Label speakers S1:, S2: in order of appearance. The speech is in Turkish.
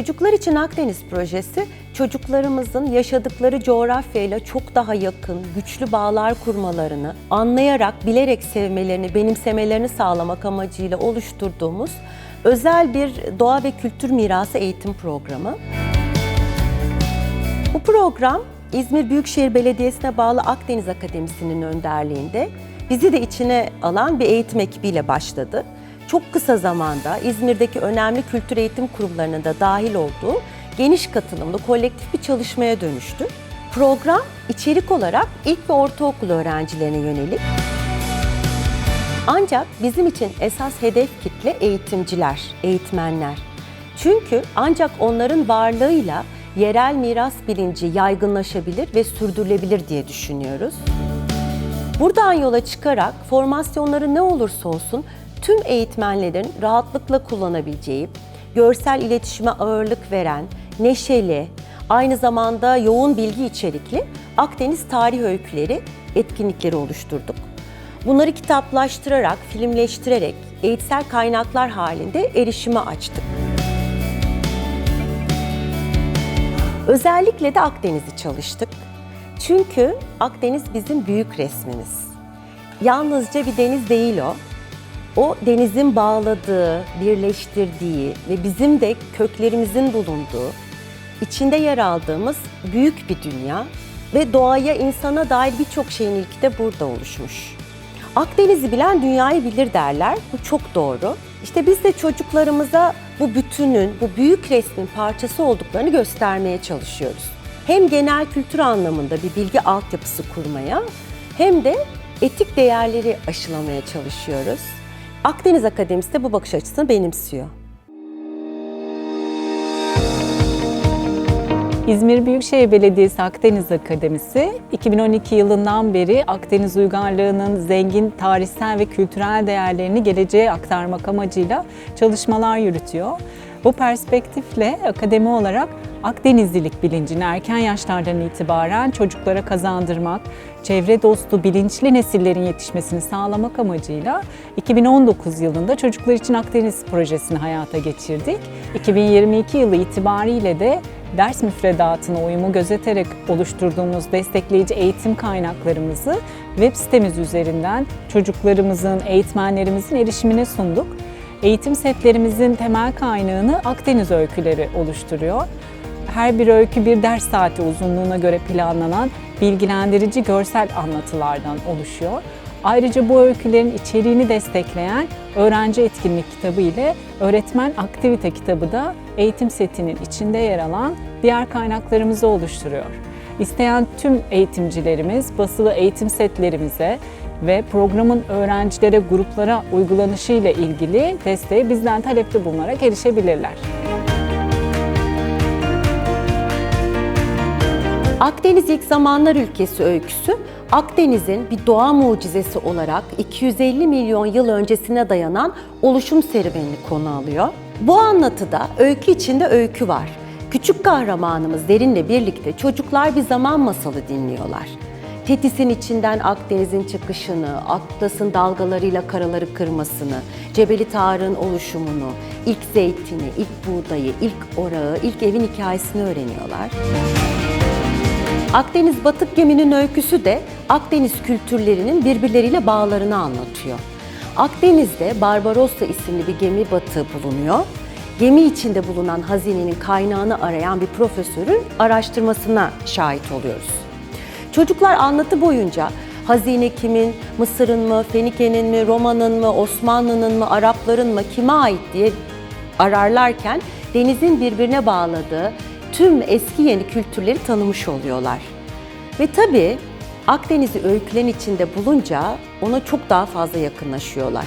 S1: Çocuklar için Akdeniz projesi çocuklarımızın yaşadıkları coğrafyayla çok daha yakın, güçlü bağlar kurmalarını, anlayarak, bilerek sevmelerini, benimsemelerini sağlamak amacıyla oluşturduğumuz özel bir doğa ve kültür mirası eğitim programı. Bu program İzmir Büyükşehir Belediyesi'ne bağlı Akdeniz Akademisi'nin önderliğinde bizi de içine alan bir eğitim ekibiyle başladı. Çok kısa zamanda İzmir'deki önemli kültür eğitim kurumlarının da dahil olduğu geniş katılımlı kolektif bir çalışmaya dönüştü. Program içerik olarak ilk ve ortaokul öğrencilerine yönelik. Ancak bizim için esas hedef kitle eğitimciler, eğitmenler. Çünkü ancak onların varlığıyla yerel miras bilinci yaygınlaşabilir ve sürdürülebilir diye düşünüyoruz. Buradan yola çıkarak formasyonları ne olursa olsun tüm eğitmenlerin rahatlıkla kullanabileceği, görsel iletişime ağırlık veren, neşeli, aynı zamanda yoğun bilgi içerikli Akdeniz tarih öyküleri etkinlikleri oluşturduk. Bunları kitaplaştırarak, filmleştirerek eğitsel kaynaklar halinde erişime açtık. Özellikle de Akdeniz'i çalıştık. Çünkü Akdeniz bizim büyük resmimiz. Yalnızca bir deniz değil o. O denizin bağladığı, birleştirdiği ve bizim de köklerimizin bulunduğu, içinde yer aldığımız büyük bir dünya ve doğaya, insana dair birçok şeyin ilki de burada oluşmuş. Akdeniz'i bilen dünyayı bilir derler. Bu çok doğru. İşte biz de çocuklarımıza bu bütünün, bu büyük resmin parçası olduklarını göstermeye çalışıyoruz. Hem genel kültür anlamında bir bilgi altyapısı kurmaya hem de etik değerleri aşılamaya çalışıyoruz. Akdeniz Akademisi de bu bakış açısını benimsiyor.
S2: İzmir Büyükşehir Belediyesi Akdeniz Akademisi 2012 yılından beri Akdeniz uygarlığının zengin tarihsel ve kültürel değerlerini geleceğe aktarmak amacıyla çalışmalar yürütüyor. Bu perspektifle akademi olarak Akdenizlilik bilincini erken yaşlardan itibaren çocuklara kazandırmak, çevre dostu bilinçli nesillerin yetişmesini sağlamak amacıyla 2019 yılında Çocuklar için Akdeniz projesini hayata geçirdik. 2022 yılı itibariyle de ders müfredatına uyumu gözeterek oluşturduğumuz destekleyici eğitim kaynaklarımızı web sitemiz üzerinden çocuklarımızın, eğitmenlerimizin erişimine sunduk. Eğitim setlerimizin temel kaynağını Akdeniz öyküleri oluşturuyor. Her bir öykü bir ders saati uzunluğuna göre planlanan bilgilendirici görsel anlatılardan oluşuyor. Ayrıca bu öykülerin içeriğini destekleyen öğrenci etkinlik kitabı ile öğretmen aktivite kitabı da eğitim setinin içinde yer alan diğer kaynaklarımızı oluşturuyor. İsteyen tüm eğitimcilerimiz basılı eğitim setlerimize ve programın öğrencilere, gruplara uygulanışı ile ilgili desteği bizden talepte bulunarak erişebilirler.
S1: Akdeniz ilk zamanlar ülkesi öyküsü Akdeniz'in bir doğa mucizesi olarak 250 milyon yıl öncesine dayanan oluşum serüvenini konu alıyor. Bu anlatıda öykü içinde öykü var. Küçük kahramanımız Derin'le birlikte çocuklar bir zaman masalı dinliyorlar. Tetis'in içinden Akdeniz'in çıkışını, Atlas'ın dalgalarıyla karaları kırmasını, Cebeli Tarık'ın oluşumunu, ilk zeytini, ilk buğdayı, ilk orağı, ilk evin hikayesini öğreniyorlar. Akdeniz Batık Gemi'nin öyküsü de Akdeniz kültürlerinin birbirleriyle bağlarını anlatıyor. Akdeniz'de Barbarossa isimli bir gemi batığı bulunuyor. Gemi içinde bulunan hazinenin kaynağını arayan bir profesörün araştırmasına şahit oluyoruz. Çocuklar anlatı boyunca hazine kimin, Mısır'ın mı, Fenike'nin mi, Roma'nın mı, Osmanlı'nın mı, Arapların mı, kime ait diye ararlarken denizin birbirine bağladığı tüm eski yeni kültürleri tanımış oluyorlar. Ve tabii Akdeniz'i öykülerin içinde bulunca ona çok daha fazla yakınlaşıyorlar.